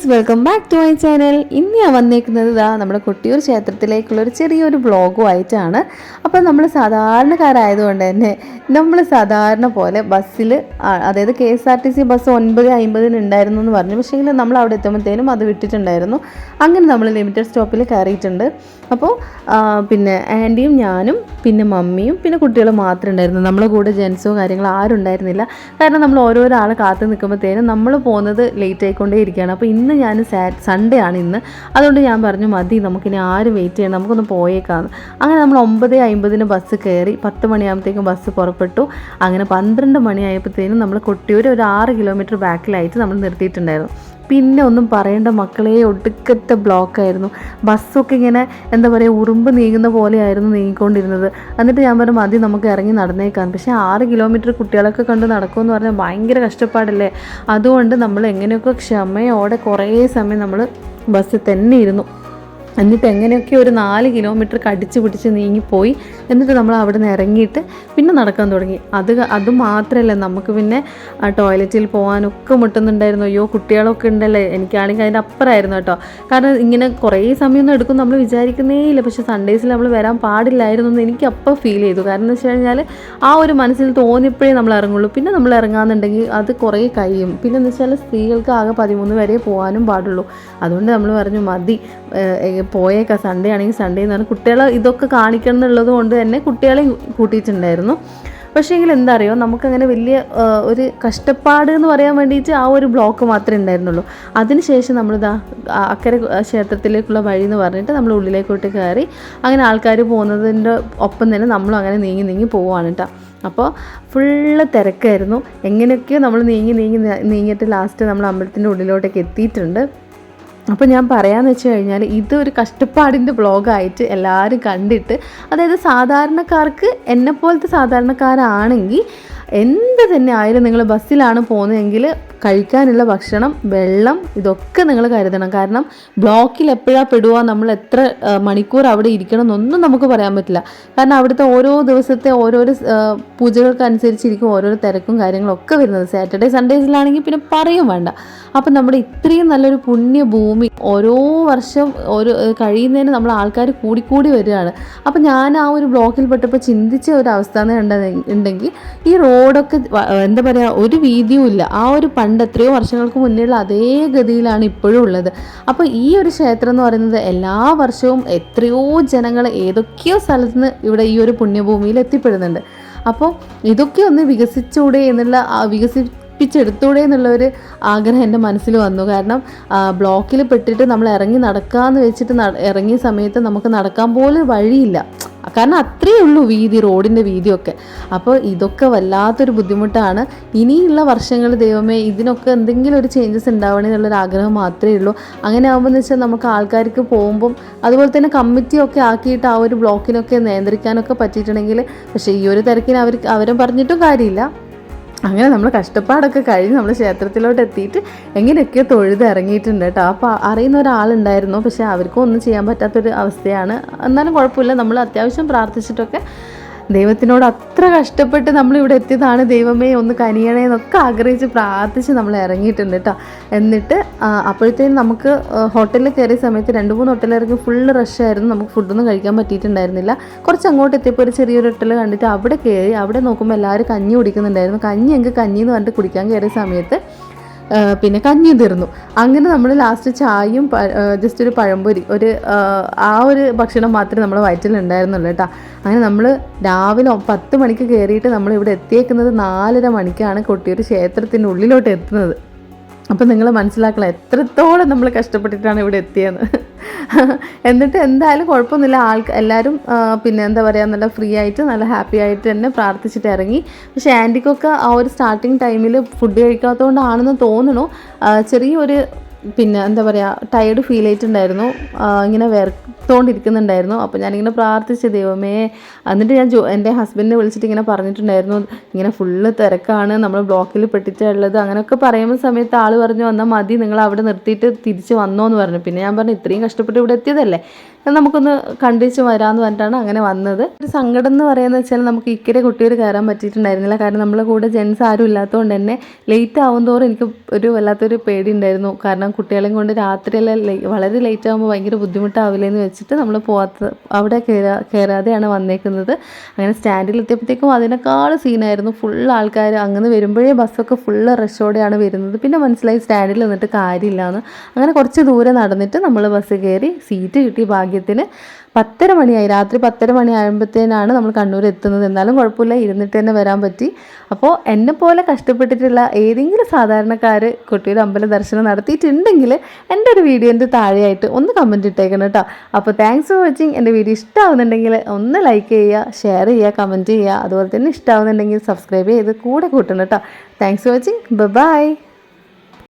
Guys welcome back to my channel ഇന്ന് ഞാൻ വന്നേക്കുന്നത് ഇതാ നമ്മുടെ കൊട്ടിയൂർ ക്ഷേത്രത്തിലേക്കുള്ള ഒരു ചെറിയൊരു വ്ളോഗും ആയിട്ടാണ് അപ്പം നമ്മൾ സാധാരണക്കാരായതുകൊണ്ട് തന്നെ നമ്മൾ സാധാരണ പോലെ ബസ്സിൽ അതായത് K S R T C bus ഒൻപത് അമ്പതിന് ഉണ്ടായിരുന്നു എന്ന് പറഞ്ഞു. പക്ഷേ നമ്മൾ അവിടെ എത്തുമ്പോഴത്തേനും അത് വിട്ടിട്ടുണ്ടായിരുന്നു. അങ്ങനെ നമ്മൾ ലിമിറ്റഡ് സ്റ്റോപ്പിൽ കയറിയിട്ടുണ്ട്. അപ്പോൾ പിന്നെ ആന്റിയും ഞാനും പിന്നെ മമ്മിയും പിന്നെ കുട്ടികളും മാത്രമേ ഉണ്ടായിരുന്നു നമ്മളെ കൂടെ ജെൻസോ കാര്യങ്ങളോ ആരും ഉണ്ടായിരുന്നില്ല. കാരണം നമ്മൾ ഓരോരോ ആളെ കാത്തു നിൽക്കുമ്പോഴത്തേനും നമ്മൾ പോകുന്നത് ലേറ്റ് ആയിക്കൊണ്ടേ ഇരിക്കുകയാണ്. അപ്പോൾ ഇന്ന് ഞാൻ സാറ്റ് സൺഡേ ആണ് ഇന്ന്. അതുകൊണ്ട് ഞാൻ പറഞ്ഞു മതി നമുക്കിനി ആരും വെയിറ്റ് ചെയ്യണം നമുക്കൊന്ന് പോയേക്കാന്ന് അങ്ങനെ നമ്മൾ ഒമ്പത് അമ്പതിന് ബസ് കയറി പത്ത് മണിയാകുമ്പോഴത്തേക്കും ബസ് പുറപ്പെട്ടു. അങ്ങനെ പന്ത്രണ്ട് മണിയായപ്പോഴത്തേനും നമ്മൾ കൊട്ടിയൂർ ഒരു ആറ് കിലോമീറ്റർ ബാക്കിലായിട്ട് നമ്മൾ നിർത്തിയിട്ടുണ്ടായിരുന്നു. പിന്നെ ഒന്നും പറയേണ്ട മക്കളെ ഒടുക്കത്തെ ബ്ലോക്കായിരുന്നു ബസ്സൊക്കെ ഇങ്ങനെ എന്താ പറയുക ഉറുമ്പ് നീങ്ങുന്ന പോലെയായിരുന്നു നീങ്ങിക്കൊണ്ടിരുന്നത്. എന്നിട്ട് ഞാൻ പറഞ്ഞു മതി നമുക്ക് ഇറങ്ങി നടന്നേക്കാം. പക്ഷേ ആറ് കിലോമീറ്റർ കുട്ടികളൊക്കെ കണ്ട് നടക്കുമെന്ന് പറഞ്ഞാൽ ഭയങ്കര കഷ്ടപ്പാടല്ലേ? അതുകൊണ്ട് നമ്മൾ എങ്ങനെയൊക്കെ ക്ഷമയോടെ കുറേ സമയം നമ്മൾ ബസ്സിൽ തന്നെ ഇരുന്നു. എന്നിട്ട് എങ്ങനെയൊക്കെ ഒരു നാല് കിലോമീറ്റർ കടിച്ച് പിടിച്ച് നീങ്ങിപ്പോയി. എന്നിട്ട് നമ്മൾ അവിടെ നിന്ന് ഇറങ്ങിയിട്ട് പിന്നെ നടക്കാൻ തുടങ്ങി. അത് അത് മാത്രമല്ല നമുക്ക് പിന്നെ ആ ടോയ്ലറ്റിൽ പോകാനൊക്കെ മുട്ടുന്നുണ്ടായിരുന്നു. അയ്യോ കുട്ടികളൊക്കെ ഉണ്ടല്ലേ? എനിക്കാണെങ്കിൽ അതിന്റെ അപ്പുറമായിരുന്നു കേട്ടോ. കാരണം ഇങ്ങനെ കുറേ സമയമൊന്നും എടുക്കും നമ്മൾ വിചാരിക്കുന്നേ ഇല്ല. പക്ഷേ സൺഡേസിൽ നമ്മൾ വരാൻ പാടില്ലായിരുന്നു എന്ന് എനിക്ക് അപ്പോൾ ഫീൽ ചെയ്തു. കാരണം എന്ന് വെച്ച് കഴിഞ്ഞാൽ ആ ഒരു മനസ്സിൽ തോന്നിയപ്പോഴേ നമ്മൾ ഇറങ്ങുള്ളൂ. പിന്നെ നമ്മൾ ഇറങ്ങാന്നുണ്ടെങ്കിൽ അത് കുറേ കഴിയും. പിന്നെ എന്ന് വെച്ചാൽ സ്ത്രീകൾക്ക് ആകെ പതിമൂന്ന് വരെ പോകാനും പാടുള്ളൂ. അതുകൊണ്ട് നമ്മൾ പറഞ്ഞു മതി. പോയേക്കാം. സൺഡേ ആണെങ്കിൽ സൺഡേ എന്ന് പറഞ്ഞാൽ കുട്ടികളെ ഇതൊക്കെ കാണിക്കണം എന്നുള്ളത് കൊണ്ട് തന്നെ കുട്ടികളെ കൂട്ടിയിട്ടുണ്ടായിരുന്നു. പക്ഷേ എങ്കിൽ എന്താ അറിയോ? നമുക്കങ്ങനെ വലിയ ഒരു കഷ്ടപ്പാട് എന്ന് പറയാൻ വേണ്ടിയിട്ട് ആ ഒരു ബ്ലോക്ക് മാത്രമേ ഉണ്ടായിരുന്നുള്ളൂ. അതിനുശേഷം നമ്മളിതാ അക്കരെ ക്ഷേത്രത്തിലേക്കുള്ള വഴി എന്ന് പറഞ്ഞിട്ട് നമ്മൾ ഉള്ളിലേക്കോട്ട് കയറി അങ്ങനെ ആൾക്കാർ പോകുന്നതിന്റെ ഒപ്പം തന്നെ നമ്മളും അങ്ങനെ നീങ്ങി നീങ്ങി പോവുകയാണ് കേട്ടോ അപ്പോൾ ഫുള്ള് തിരക്കായിരുന്നു. എങ്ങനെയൊക്കെയോ നമ്മൾ നീങ്ങി നീങ്ങി നീങ്ങിയിട്ട് ലാസ്റ്റ് നമ്മൾ അമ്പലത്തിന്റെ ഉള്ളിലോട്ടേക്ക് എത്തിയിട്ടുണ്ട്. അപ്പോൾ ഞാൻ പറയാന്ന് വെച്ച് കഴിഞ്ഞാൽ ഇത് ഒരു കഷ്ടപ്പാടിന്റെ ബ്ലോഗായിട്ട് എല്ലാവരും കണ്ടിട്ട് അതായത് സാധാരണക്കാർക്ക് എന്നെപ്പോലത്തെ സാധാരണക്കാരാണെങ്കിൽ എന്ത് തന്നെ ആയാലും നിങ്ങൾ ബസ്സിലാണ് പോകുന്നതെങ്കിൽ കഴിക്കാനുള്ള ഭക്ഷണം വെള്ളം ഇതൊക്കെ നിങ്ങൾ കരുതണം. കാരണം ബ്ലോക്കിൽ എപ്പോഴാണ് പെടുക നമ്മൾ എത്ര മണിക്കൂർ അവിടെ ഇരിക്കണം എന്നൊന്നും നമുക്ക് പറയാൻ പറ്റില്ല. കാരണം അവിടുത്തെ ഓരോ ദിവസത്തെ ഓരോരോ പൂജകൾക്കനുസരിച്ചിരിക്കും ഓരോ തിരക്കും കാര്യങ്ങളും ഒക്കെ വരുന്നത് സാറ്റർഡേ സൺഡേസിലാണെങ്കിൽ പിന്നെ പറയും വേണ്ട. അപ്പം നമ്മുടെ ഇത്രയും നല്ലൊരു പുണ്യഭൂമി ഓരോ വർഷം ഓരോ കഴിയുന്നതിന് നമ്മൾ ആൾക്കാർ കൂടിക്കൂടി വരികയാണ്. അപ്പം ഞാൻ ആ ഒരു ബ്ലോക്കിൽ പെട്ടപ്പോൾ ചിന്തിച്ച ഒരു അവസ്ഥ ഉണ്ടെങ്കിൽ ഈ റോഡൊക്കെ എന്താ പറയുക ഒരു വീതിയും ഇല്ല. ആ ഒരു പണ്ട് എത്രയോ വർഷങ്ങൾക്ക് മുന്നേയുള്ള അതേ ഗതിയിലാണ് ഇപ്പോഴും ഉള്ളത്. അപ്പോൾ ഈ ഒരു ക്ഷേത്രം എന്ന് പറയുന്നത് എല്ലാ വർഷവും എത്രയോ ജനങ്ങൾ ഏതൊക്കെയോ സ്ഥലത്ത് നിന്ന് ഇവിടെ ഈ ഒരു പുണ്യഭൂമിയിൽ എത്തിപ്പെടുന്നുണ്ട്. അപ്പോൾ ഇതൊക്കെ ഒന്ന് വികസിച്ചൂടെ എന്നുള്ള വികസി പ്പിച്ചെടുത്തൂടെ എന്നുള്ള ഒരു ആഗ്രഹം എന്റെ മനസ്സിൽ വന്നു. കാരണം ബ്ലോക്കിൽ പെട്ടിട്ട് നമ്മൾ ഇറങ്ങി നടക്കാമെന്ന് വെച്ചിട്ട് ഇറങ്ങിയ സമയത്ത് നമുക്ക് നടക്കാൻ പോലും വഴിയില്ല. കാരണം അത്രയേ ഉള്ളൂ വീതി റോഡിന്റെ വീതിയൊക്കെ. അപ്പോൾ ഇതൊക്കെ വല്ലാത്തൊരു ബുദ്ധിമുട്ടാണ്. ഇനിയുള്ള വർഷങ്ങൾ ദൈവമേ ഇതിനൊക്കെ എന്തെങ്കിലും ഒരു ചേഞ്ചസ് ഉണ്ടാവണേ എന്നുള്ളൊരു ആഗ്രഹം മാത്രമേ ഉള്ളൂ. അങ്ങനെ ആകുമ്പോൾ എന്ന് വെച്ചാൽ നമുക്ക് ആൾക്കാർക്ക് പോകുമ്പം അതുപോലെ തന്നെ കമ്മിറ്റിയൊക്കെ ആക്കിയിട്ട് ആ ഒരു ബ്ലോക്കിനൊക്കെ നിയന്ത്രിക്കാനൊക്കെ പറ്റിയിട്ടുണ്ടെങ്കിൽ പക്ഷേ ഈ ഒരു തിരക്കിന് അവർ അവരും പറഞ്ഞിട്ടും കാര്യമില്ല. അങ്ങനെ നമ്മൾ കഷ്ടപ്പാടൊക്കെ കഴിഞ്ഞ് നമ്മൾ ക്ഷേത്രത്തിലോട്ട് എത്തിയിട്ട് എങ്ങനെയൊക്കെയോ തൊഴുത് ഇറങ്ങിയിട്ടുണ്ട് കേട്ടോ അപ്പോൾ അറിയുന്ന ഒരാളുണ്ടായിരുന്നു. പക്ഷേ അവർക്കും ഒന്നും ചെയ്യാൻ പറ്റാത്തൊരു അവസ്ഥയാണ്. എന്നാലും കുഴപ്പമില്ല. നമ്മൾ അത്യാവശ്യം പ്രാർത്ഥിച്ചിട്ടൊക്കെ ദൈവത്തിനോട് അത്ര കഷ്ടപ്പെട്ട് നമ്മൾ ഇവിടെ എത്തിയതാണ് ദൈവമേ ഒന്ന് കനിയണേ എന്നൊക്കെ ആഗ്രഹിച്ച് പ്രാർത്ഥിച്ച് നമ്മൾ ഇറങ്ങിയിട്ടുണ്ട് കേട്ടോ എന്നിട്ട് അപ്പോഴത്തേനും നമുക്ക് ഹോട്ടലിൽ കയറിയ സമയത്ത് രണ്ട് മൂന്ന് ഹോട്ടലിറങ്ങി ഫുള്ള് റഷായിരുന്നു നമുക്ക് ഫുഡൊന്നും കഴിക്കാൻ പറ്റിയിട്ടുണ്ടായിരുന്നില്ല. കുറച്ച് അങ്ങോട്ട് എത്തിയപ്പോൾ ഒരു ചെറിയൊരു ഹോട്ടൽ കണ്ടിട്ട് അവിടെ കയറി അവിടെ നോക്കുമ്പോൾ എല്ലാവരും കഞ്ഞി കുടിക്കുന്നുണ്ടായിരുന്നു. കഞ്ഞി എങ്കിൽ കഞ്ഞി എന്ന് പറഞ്ഞിട്ട് കുടിക്കാൻ കയറിയ സമയത്ത് പിന്നെ കഞ്ഞിയും തീർന്നു. അങ്ങനെ നമ്മൾ ലാസ്റ്റ് ചായയും ജസ്റ്റ് ഒരു പഴംപൊരി ഒരു ആ, ഒരു ഭക്ഷണം മാത്രമേ നമ്മുടെ വയറ്റിലുണ്ടായിരുന്നുള്ളൂ കേട്ടോ. അങ്ങനെ നമ്മൾ രാവിലെ പത്ത് മണിക്ക് കയറിയിട്ട് നമ്മൾ ഇവിടെ എത്തിയേക്കുന്നത് നാലര മണിക്കാണ് കൊട്ടിയൂർ ക്ഷേത്രത്തിന്റെ ഉള്ളിലോട്ട് എത്തുന്നത്. അപ്പം നിങ്ങൾ മനസ്സിലാക്കണം എത്രത്തോളം നമ്മൾ കഷ്ടപ്പെട്ടിട്ടാണ് ഇവിടെ എത്തിയെന്ന്. എന്നിട്ട് എന്തായാലും കുഴപ്പമൊന്നുമില്ല. ആൾക്ക് എല്ലാവരും പിന്നെ എന്താ പറയുക നല്ല ഫ്രീ ആയിട്ട് നല്ല ഹാപ്പി ആയിട്ട് തന്നെ പ്രാർത്ഥിച്ചിട്ട് ഇറങ്ങി. പക്ഷേ ആന്റിക്കൊക്കെ ആ ഒരു സ്റ്റാർട്ടിങ് ടൈമിൽ ഫുഡ് കഴിക്കാത്തതുകൊണ്ടാണെന്ന് തോന്നുന്നു. ചെറിയൊരു പിന്നെ എന്താ പറയുക ടയേർഡ് ഫീൽ ആയിട്ടുണ്ടായിരുന്നു ഇങ്ങനെ വിയർത്തോണ്ടിരിക്കുന്നുണ്ടായിരുന്നു അപ്പോൾ ഞാനിങ്ങനെ പ്രാർത്ഥിച്ച ദൈവമേ എന്നിട്ട് ഞാൻ ജോ എന്റെ ഹസ്ബൻഡിനെ വിളിച്ചിട്ട് ഇങ്ങനെ പറഞ്ഞിട്ടുണ്ടായിരുന്നു. ഇങ്ങനെ ഫുള്ള് തിരക്കാണ്. നമ്മൾ ബ്ലോക്കിൽ പെട്ടിട്ടുള്ളത് അങ്ങനെയൊക്കെ പറയുന്ന സമയത്ത് ആൾ പറഞ്ഞു വന്നാൽ മതി. നിങ്ങൾ അവിടെ നിർത്തിയിട്ട് തിരിച്ച് വന്നോ എന്ന് പറഞ്ഞു. പിന്നെ ഞാൻ പറഞ്ഞു ഇത്രയും കഷ്ടപ്പെട്ട് ഇവിടെ എത്തിയതല്ലേ? നമുക്കൊന്ന് കണ്ടിച്ച് വരാമെന്ന് പറഞ്ഞിട്ടാണ് അങ്ങനെ വന്നത്. ഒരു സങ്കടം എന്ന് പറയുന്നത് വെച്ചാൽ നമുക്ക് ഇക്കരെ കുട്ടികൾ കയറാൻ പറ്റിയിട്ടുണ്ടായിരുന്നില്ല. കാരണം നമ്മളെ കൂടെ ജെൻസ് ആരും ഇല്ലാത്തതുകൊണ്ട് തന്നെ ലേറ്റ് ആവും തോറും എനിക്ക് ഒരു വല്ലാത്തൊരു പേടി ഉണ്ടായിരുന്നു. കാരണം കുട്ടികളെയും കൊണ്ട് രാത്രിയെല്ലാം വളരെ ലേറ്റ് ആകുമ്പോൾ ഭയങ്കര ബുദ്ധിമുട്ടാവില്ലേ എന്ന് വെച്ചിട്ട് നമ്മൾ പോകാത്ത അവിടെ കയറാ കയറാതെയാണ് വന്നേക്കുന്നത്. അങ്ങനെ സ്റ്റാൻഡിൽ എത്തിയപ്പോഴത്തേക്കും അതിനേക്കാൾ സീനായിരുന്നു ഫുൾ ആൾക്കാർ അങ്ങനെ വരുമ്പോഴേ ബസ്സൊക്കെ ഫുള്ള് റഷോടെയാണ് വരുന്നത്. പിന്നെ മനസ്സിലായി സ്റ്റാൻഡിൽ നിന്നിട്ട് കാര്യമില്ലാന്ന്. അങ്ങനെ കുറച്ച് ദൂരെ നടന്നിട്ട് നമ്മൾ ബസ് കയറി സീറ്റ് കിട്ടി ഭാഗ്യത്തിന്. പത്തര മണിയായി. രാത്രി പത്തര മണി ആകുമ്പോഴത്തേനാണ് നമ്മൾ കണ്ണൂർ എത്തുന്നത്. എന്നാലും കുഴപ്പമില്ല ഇരുന്നിട്ട് തന്നെ വരാൻ പറ്റി. അപ്പോൾ എന്നെ പോലെ കഷ്ടപ്പെട്ടിട്ടുള്ള ഏതെങ്കിലും സാധാരണക്കാർ കുട്ടിയുടെ അമ്പല ദർശനം നടത്തിയിട്ടുണ്ടെങ്കിൽ എന്റെ ഒരു വീഡിയോന്റെ താഴെയായിട്ട് ഒന്ന് കമന്റ് ഇട്ടേക്കണം കേട്ടോ. അപ്പോൾ താങ്ക്സ് ഫോർ വാച്ചിങ് എന്റെ വീഡിയോ ഇഷ്ടമാവുന്നുണ്ടെങ്കിൽ ഒന്ന് ലൈക്ക് ചെയ്യുക ഷെയർ ചെയ്യുക കമന്റ് ചെയ്യുക. അതുപോലെ തന്നെ ഇഷ്ടമാവുന്നുണ്ടെങ്കിൽ സബ്സ്ക്രൈബ് ചെയ്ത് കൂടെ കൂട്ടണം കേട്ടോ. Thanks for watching bye